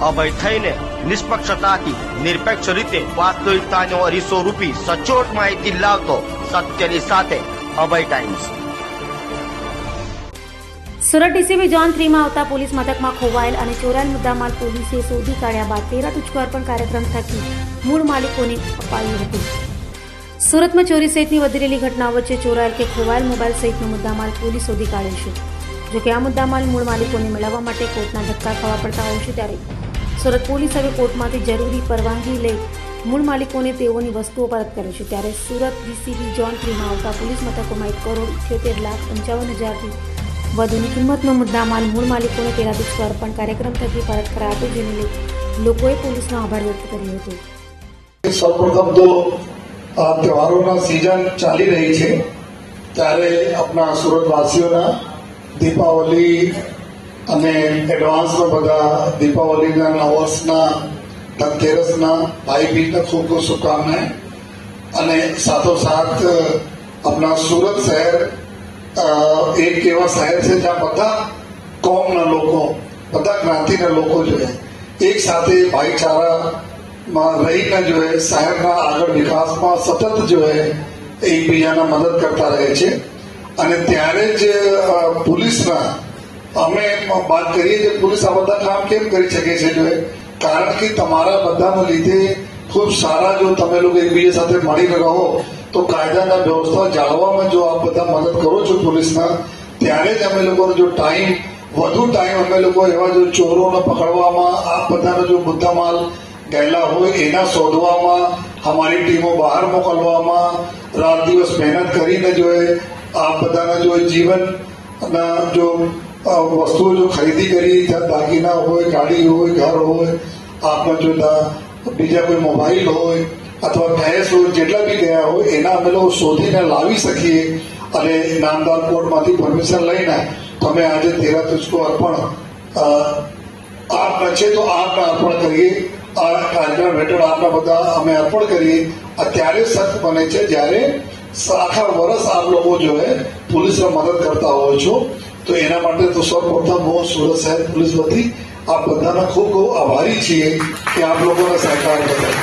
અભય થઈને નિષ્પક્ષતાથી, નિરપેક્ષ રીતે વાસ્તવિકતાનો અરીસો રૂપી સચોટ માહિતી લાવતો સત્યની સાથે Abhay Times Surat DCB zone થ્રીમાં આવતા પોલીસ મથકમાં ખોવાયેલ અને ચોરાયેલ મુદ્દામાલ પોલીસે શોધી કાઢ્યા બાદ તેરા તુચકો અર્પણ કાર્યક્રમ થકી મૂળ માલિકોને અપાયું હતું. સુરતમાં ચોરી સહિતની વધી રહેલી ઘટનાઓ વચ્ચે ચોરાયેલ કે ખોવાયેલ મોબાઈલ સહિતનો મુદ્દામાલ પોલીસ શોધી કાઢ્યો છે. જોકે આ મુદ્દામાલ મૂળ માલિકોને મેળવવા માટે કોર્ટના ધક્કા ખાવા પડતા હોય છે ત્યારે સુરત પોલીસ હવે કોર્ટમાંથી જરૂરી પરવાનગી લઈ મૂળ માલિકોને તેઓની વસ્તુઓ પરત કરે છે. ત્યારે સુરત ડીસીબી જોન થ્રીમાં આવતા પોલીસ મથકોમાં એક કરોડ ઇઠ્યોતેર લાખ પંચાવન હજારથી વધુની કિંમતનો મુદ્દામાલ મૂળ માલિકોને તેના દુષ્કર અર્પણ કાર્યક્રમ થકી પરત કરાવ્યો જેને લઈ લોકોએ પોલીસનો આભાર વ્યક્ત કર્યો હતો. સૌપ્રથમ તો તહેવારોના સિઝન ચાલી રહી છે. ત્યારે આપણા સુરતવાસીઓના દીપાવલી અને એડવાન્સમાં બધા દીપાવલીના નવ વર્ષના ધનતેરસના ભાઈ બીજના ખૂબ ખૂબ શુભકામનાએ અને સાથોસાથ, આપણા સુરત શહેર એક એવા શહેર છે જ્યાં બધા કોમના લોકો, બધા જ્ઞાતિના લોકો જોઈએ એક સાથે ભાઈચારામાં રહીને જોઈએ શહેરના આગળ વિકાસમાં સતત જોઈએ એકબીજાના મદદ કરતા રહે છે. અને ત્યારે જ પોલીસના અમે વાત કરીએ કે પોલીસ આ બધા કામ કેમ કરી શકે છે જો એ? કારણ કે તમારા બધાના લીધે ખૂબ સારા જો તમે લોકો એકબીજા સાથે મળીને રહો તો કાયદાના વ્યવસ્થા જાળવવામાં જો આપ બધા મદદ કરો છો પોલીસના ત્યારે જ અમે લોકોનો જો ટાઈમ વધુ ટાઈમ અમે લોકો એવા જો ચોરોને પકડવામાં આ બધાનો જો મુદ્દામાલ ગયેલા હોય એના શોધવામાં અમારી ટીમો બહાર મોકલવામાં રાત દિવસ મહેનત કરીને જો એ આ બધાના જો જીવન ના જો અ, વસ્તુઓ જો ખરીદી કરી ત્યાં દાગીના હોય, ગાડી હોય, ઘર હોય, આપણા જો બીજા કોઈ મોબાઈલ હોય અથવા ભેંસ હોય, જેટલા બી ગયા હોય, એના અમે લોકો શોધીને લાવી શકીએ અને નામદાર કોર્ટમાંથી પરમિશન લઈને તમે આજે તેરા તુજકો અર્પણ આપના છે તો આપને અર્પણ કરીએ. આ કાર્યક્રમ હેઠળ આપના બધા અમે અર્પણ કરીએ. અત્યારે સખ્ત બને છે જ્યારે આખા વર્ષ આપ લોકો જો પોલીસને મદદ કરતા હોય છો. તો એના માટે તો સૌપ્રથમ હું સુરત શહેર પોલીસ વતી આપ બધાના ખૂબ ખૂબ આભારી છીએ કે આપ લોકોને સહકાર બદલ.